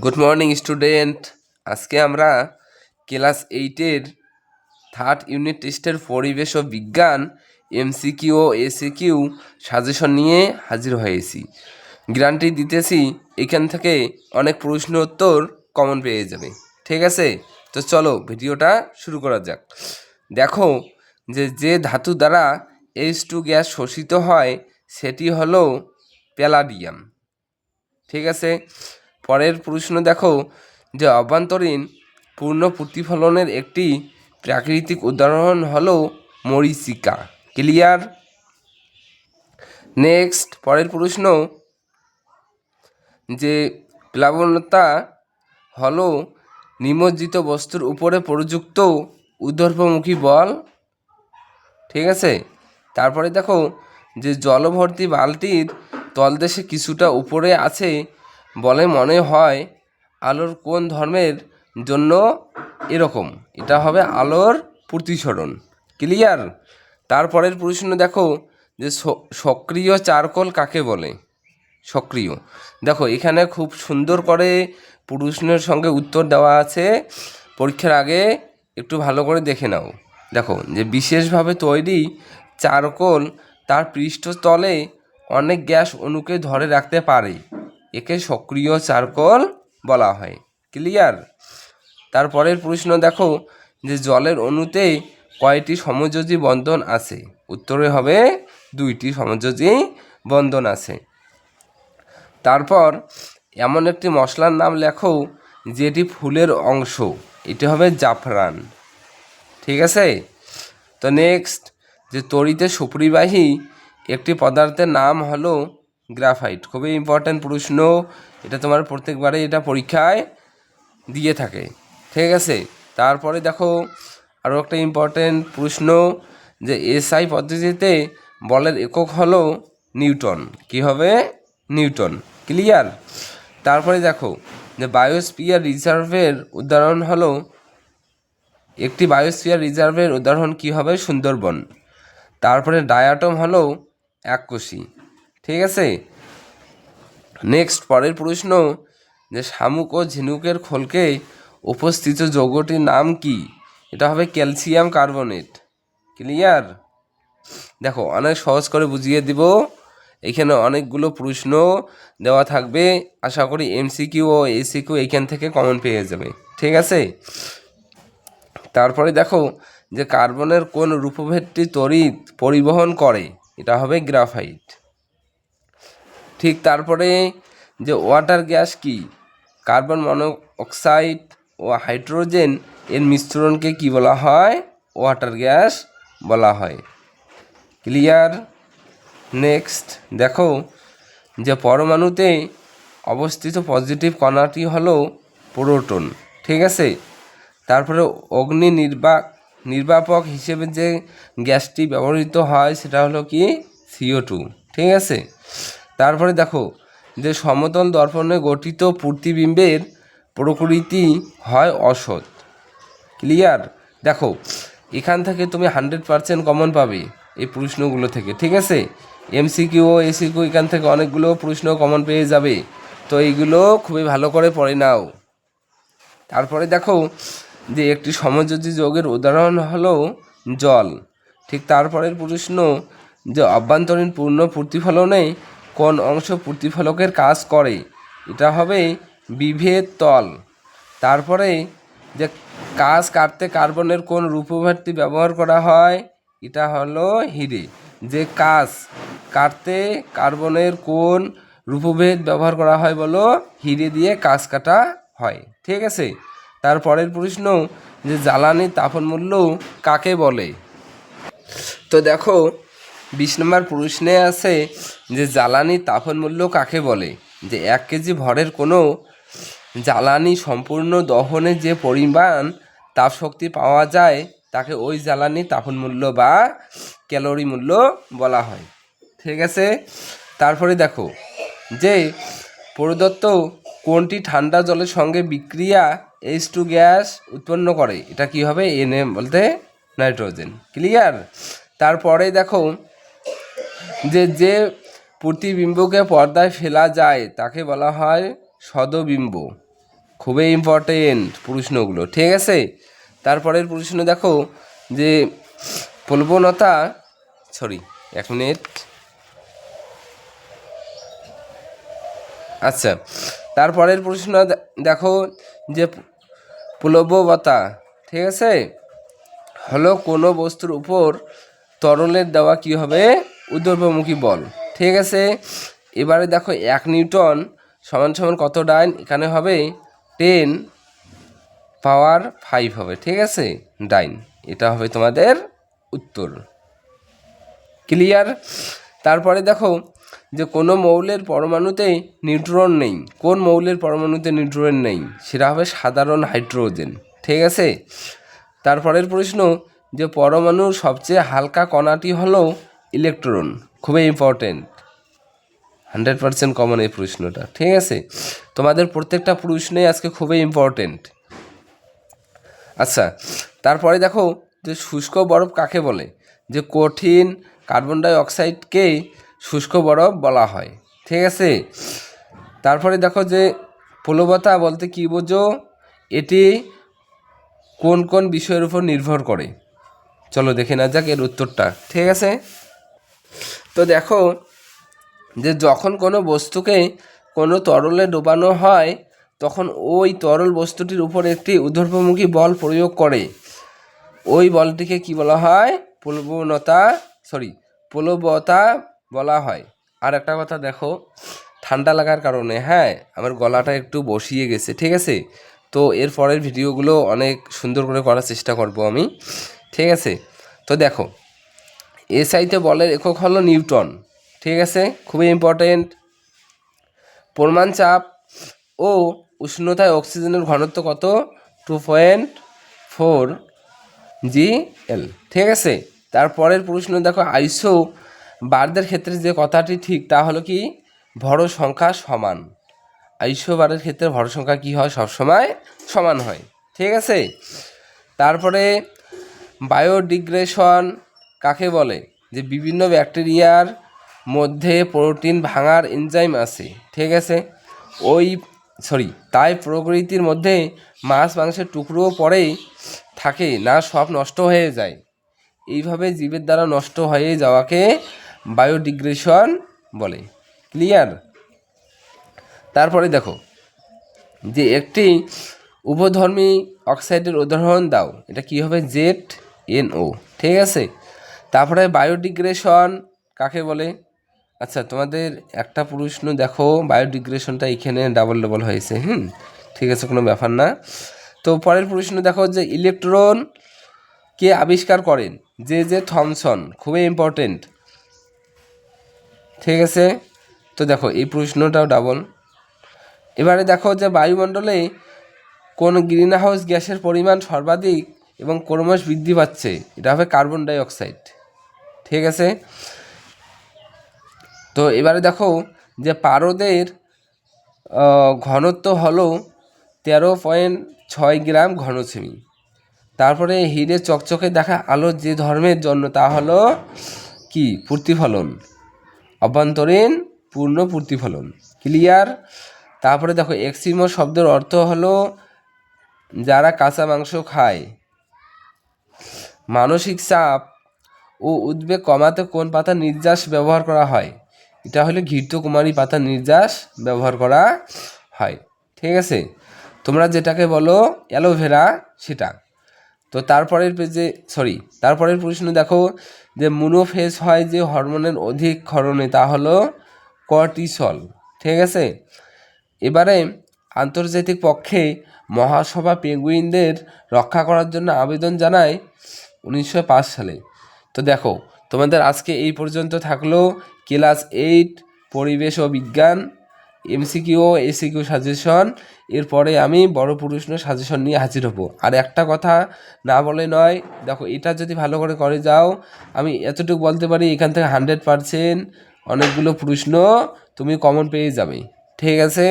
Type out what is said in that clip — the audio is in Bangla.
গুড মর্নিং স্টুডেন্ট আজকে আমরা ক্লাস এইটের থার্ড ইউনিট টেস্টের পরিবেশ ও বিজ্ঞান এমসিকিউ ও এসিকিউ সাজেশন নিয়ে হাজির হয়েছি। গ্রান্টি দিতেছি, এখান থেকে অনেক প্রশ্ন উত্তর কমন পেয়ে যাবে। ঠিক আছে? তো চলো, ভিডিওটা শুরু করা যাক। দেখো যে যে ধাতু দ্বারা এইচ টু গ্যাস শোষিত হয়, সেটি হলো প্যালাডিয়াম ঠিক আছে? পরের প্রশ্ন দেখো যে অভ্যন্তরীণ পূর্ণ প্রতিফলনের একটি প্রাকৃতিক উদাহরণ হলো মরিচিকা। ক্লিয়ার নেক্সট পরের প্রশ্ন যে প্লাবনতা হলো নিমজ্জিত বস্তুর উপরে প্রযুক্ত উর্ধ্বমুখী বল। ঠিক আছে? তারপরে দেখো যে জলভর্তি বালতির তলদেশে কিছুটা উপরে আছে বলে মনে হয় আলোর কোন ধর্মের জন্য এরকম। এটা হবে আলোর প্রতিসরণ। ক্লিয়ার তারপরের প্রশ্ন দেখো যে সক্রিয় চারকোল কাকে বলে? সক্রিয়। দেখো, এখানে খুব সুন্দর করে প্রশ্নের সঙ্গে উত্তর দেওয়া আছে। পরীক্ষার আগে একটু ভালো করে দেখে নাও। দেখো, যে বিশেষভাবে তৈরি চারকোল তার পৃষ্ঠতলে অনেক গ্যাস অণুকে ধরে রাখতে পারে। একে সক্রিয় চারকোল বলা হয়। ক্লিয়ার? তারপরের প্রশ্ন দেখো যে জলের অণুতে কয়টি সমযোজী বন্ধন আছে? উত্তরে হবে দুইটি সমযোজী বন্ধন আছে। তারপর এমন একটি মশলার নাম লেখো যেটি ফুলের অংশ, এটি হবে জাফরান। ঠিক আছে? তো নেক্সট যে তড়িতে সুপরিবাহী একটি পদার্থের নাম হলো গ্রাফাইট, খুবই ইম্পর্ট্যান্ট প্রশ্ন। এটা তোমার প্রত্যেকবারে এটা পরীক্ষায় দিয়ে থাকে, ঠিক আছে? তারপরে দেখো আরও একটা ইম্পর্টেন্ট প্রশ্ন, যে এসআই পদ্ধতিতে বলের একক হলো নিউটন, কি হবে? নিউটন ক্লিয়ার তারপরে দেখো, যে বায়োস্পিয়ার রিজার্ভের উদাহরণ হলো, একটি বায়োস্ফিয়ার রিজার্ভের উদাহরণ কি হবে? সুন্দরবন। তারপরে ডায়াটম হলো এককোষী। ঠিক আছে? নেক্সট পরের প্রশ্ন, যে শামুক ও ঝিনুকের খোলকে উপস্থিত যৌগটির নাম কি? এটা হবে ক্যালসিয়াম কার্বনেট। ক্লিয়ার দেখো, অনেক সহজ করে বুঝিয়ে দিব। এখানে অনেকগুলো প্রশ্ন দেওয়া থাকবে। আশা করি এমসিকিউ ও এসিকিউ এইখান থেকে কমন পেয়ে যাবে। ঠিক আছে? তারপরে দেখো, যে কার্বনের কোন রূপভেদটি তড়িৎ পরিবহন করে, এটা হবে গ্রাফাইট। ঠিক তারপরে যে ওয়াটার গ্যাস কি? কার্বন মনোক্সাইড ও হাইড্রোজেন এর মিশ্রণকে কি বলা হয়? ওয়াটার গ্যাস বলা হয়। ক্লিয়ার নেক্সট দেখো যে পরমাণুতে অবস্থিত পজিটিভ কণাটি হলো প্রোটন ঠিক আছে? তারপরে অগ্নি নির্বাক নির্বাপক হিসেবে যে গ্যাসটি ব্যবহৃত হয় সেটা হলো কি? সিও টু ঠিক আছে? তারপরে দেখো যে সমতল দর্পণে গঠিত প্রতিবিম্বের প্রকৃতি হয় অসৎ। ক্লিয়ার দেখো, এখান থেকে তুমি হান্ড্রেড পারসেন্ট কমন পাবে এই প্রশ্নগুলো থেকে, ঠিক আছে? এমসিকিউ ও এসিকিউ এখান থেকে অনেকগুলো প্রশ্ন কমন পেয়ে যাবে। তো এইগুলো খুবই ভালো করে পড়ে নাও। তারপরে দেখো যে একটি সমযোজী যোগের উদাহরণ হলো জল। ঠিক তারপরের প্রশ্ন যে অভ্যন্তরীণ পূর্ণ প্রতিফলনে কোন অংশ প্রতিফলকের কাজ করে? এটা হবে বিভেদ তল। তারপরে যে কাজ কাটতে কার্বনের কোন রূপভারটি ব্যবহার করা হয়? এটা হলো হিরে। যে কাজ কাটতে কার্বনের কোন রূপভেদ ব্যবহার করা হয় বলো, হিরে দিয়ে কাজ কাটা হয়। ঠিক আছে? তারপরের প্রশ্ন, যে জ্বালানি তাপন মূল্য কাকে বলে? তো দেখো বিশ নম্বর প্রশ্নে আছে যে জ্বালানি তাপন মূল্য কাকে বলে? যে এক কেজি ভরের কোনো জ্বালানি সম্পূর্ণ দহনে যে পরিমাণ তাপ শক্তি পাওয়া যায়, তাকে ওই জ্বালানি তাপন মূল্য বা ক্যালোরি মূল্য বলা হয়। ঠিক আছে? তারপরে দেখো যে প্রদত্ত কোনটি ঠান্ডা জলের সঙ্গে বিক্রিয়া এইচ টু গ্যাস উৎপন্ন করে? এটা কি হবে? এনএ বলতে নাইট্রোজেন। ক্লিয়ার তারপরে দেখো যে যে প্রতিবিম্বকে পর্দায় ফেলা যায়, তাকে বলা হয় সদবিম্ব। খুবই ইম্পর্টেন্ট প্রশ্নগুলো, ঠিক আছে? তারপরের প্রশ্ন দেখো, যে প্রবণতা সরি এক মিনিট। আচ্ছা তারপরের প্রশ্ন দেখো, যে প্লববতা ঠিক আছে? হলো কোনো বস্তুর উপর তরলের দেওয়া কি হবে? উর্ধ্বমুখী বল। ঠিক আছে? এবারে দেখো এক নিউটন সমান সমান কত ডাইন? এখানে হবে টেন পাওয়ার ফাইভ হবে। ঠিক আছে? ডাইন। এটা হবে তোমাদের উত্তর। ক্লিয়ার? তারপরে দেখো যে কোনো মৌলের পরমাণুতে নিউট্রন নেই। কোন মৌলের পরমাণুতে নিউট্রন নেই? সেটা হবে সাধারণ হাইড্রোজেন। ঠিক আছে? তারপরের প্রশ্ন, যে পরমাণুর সবচেয়ে হালকা কণাটি হলো ইলেকট্রন, খুবই ইম্পর্টেন্ট হান্ড্রেড পার্সেন্ট কমন এই প্রশ্নটা। ঠিক আছে? তোমাদের প্রত্যেকটা প্রশ্নই আজকে খুবই ইম্পর্টেন্ট আচ্ছা তারপরে দেখো যে শুষ্ক বরফ কাকে বলে? যে কঠিন কার্বন ডাই অক্সাইডকে শুষ্ক বরফ বলা হয়। ঠিক আছে? তারপরে দেখো যে প্লবতা বলতে কী বোঝো? এটি কোন কোন বিষয়ের উপর নির্ভর করে? চলো দেখে না যাক এর উত্তরটা। ঠিক আছে? তো দেখো যে যখন কোনো বস্তুকে কোনো তরলে ডোবানো হয়, তখন ওই তরল বস্তুটির উপর একটি ঊর্ধ্বমুখী বল প্রয়োগ করে। ওই বলটিকে কি বলা হয়? প্রবণতা সরি প্লবতা বলা হয়। আর একটা কথা দেখো, ঠান্ডা লাগার কারণে হ্যাঁ আমার গলাটা একটু বসিয়ে গেছে, ঠিক আছে? তো এর পরের ভিডিওগুলো অনেক সুন্দর করে করার চেষ্টা করব আমি, ঠিক আছে? তো দেখো এসআইতে বলের একক হলো নিউটন, ঠিক আছে? খুবই ইম্পর্টেন্ট পরিমাণ চাপ ও উষ্ণতায় অক্সিজেনের ঘনত্ব কত? Two point four G L, ঠিক আছে? তারপরের প্রশ্ন, দেখো, আইসো বারদের ক্ষেত্রে যে কথাটি ঠিক, তা হলো কি? ভর সংখ্যা সমান। আইসো বারের ক্ষেত্রে ভর সংখ্যা কী হয়? সবসময় সমান হয়, ঠিক আছে? তারপরে বায়োডিগ্রেশন কাকে বলে? যে বিভিন্ন ব্যাকটেরিয়ার মধ্যে প্রোটিন ভাঙার এনজাইম আছে, ঠিক আছে? ওই, সরি, তাই প্রকৃতির মধ্যে মাছ মাংসের টুকরো পরেই থাকে, না সব নষ্ট হয়ে যায়। এইভাবে জীবের দ্বারা নষ্ট হয়ে যাওয়াকে বায়োডিগ্রেশন বলে, ক্লিয়ার? তারপরে দেখো, যে একটি উপধর্মী অক্সাইডের উদাহরণ দাও, এটা কি হবে? জেড এন ও, ঠিক আছে? তারপরে বায়োডিগ্রেশন কাকে বলে? আচ্ছা তোমাদের একটা প্রশ্ন, দেখো বায়োডিগ্রেশনটা এখানে ডাবল ডাবল হয়েছে, হুম? ঠিক আছে, কোনো ব্যাপার না। তো পরের প্রশ্ন, দেখো যে ইলেকট্রন কে আবিষ্কার করেন? যে যে থমসন, খুবই ইম্পর্টেন্ট ঠিক আছে? তো দেখো, এই প্রশ্নটাও ডাবল এবারে দেখো যে বায়ুমণ্ডলে কোন গ্রিন হাউস গ্যাসের পরিমাণ সর্বাধিক এবং ক্রমশ বৃদ্ধি পাচ্ছে? এটা হবে কার্বন ডাই অক্সাইড ঠিক আছে? তো এবারে দেখো যে পারদের ঘনত্ব হলো তেরো পয়েন্ট ছয় গ্রাম ঘনসেমি। তারপরে হিরে চকচকে দেখা আলোর যে ধর্মের জন্য, তা হলো কি? প্রতিফলন। অভ্যন্তরীণ পূর্ণ প্রতিফলন। ক্লিয়ার? তারপরে দেখো, এক্সিমো শব্দের অর্থ হলো যারা কাঁচা মাংস খায়। মানসিক চাপ ও উদ্বেগ কমাতে কোন পাতা নির্যাস ব্যবহার করা হয়? এটা হলো ঘৃতকুমারী পাতা নির্যাস ব্যবহার করা হয়। ঠিক আছে? তোমরা যেটাকে বলো অ্যালোভেরা, সেটা। তো তারপরের পেজে সরি তারপরের প্রশ্ন দেখো যে মুনোফেজ হয় যে হরমোনের অধিক ক্ষরণে, তা হলো কর্টিসল। ঠিক আছে? এবারে আন্তর্জাতিক পক্ষে মহাসভা পেঙ্গুইনদের রক্ষা করার জন্য আবেদন জানায় উনিশশো পাঁচ সালে। তো দেখো, তোমাদের আজকে এই পর্যন্ত থাকল ক্লাস এইট, পরিবেশ ও বিজ্ঞান, এমসিকিউ ও এসিকিউ সাজেশন। এরপরে আমি বড় প্রশ্ন সাজেশন নিয়ে হাজির হব। আর একটা কথা না বলে নয়, দেখো, এটা যদি ভালো করে করে যাও, আমি এতটুকু বলতে পারি, এখান থেকে হান্ড্রেড পারসেন্ট অনেকগুলো প্রশ্ন তুমি কমন পেয়ে যাবে। ঠিক আছে?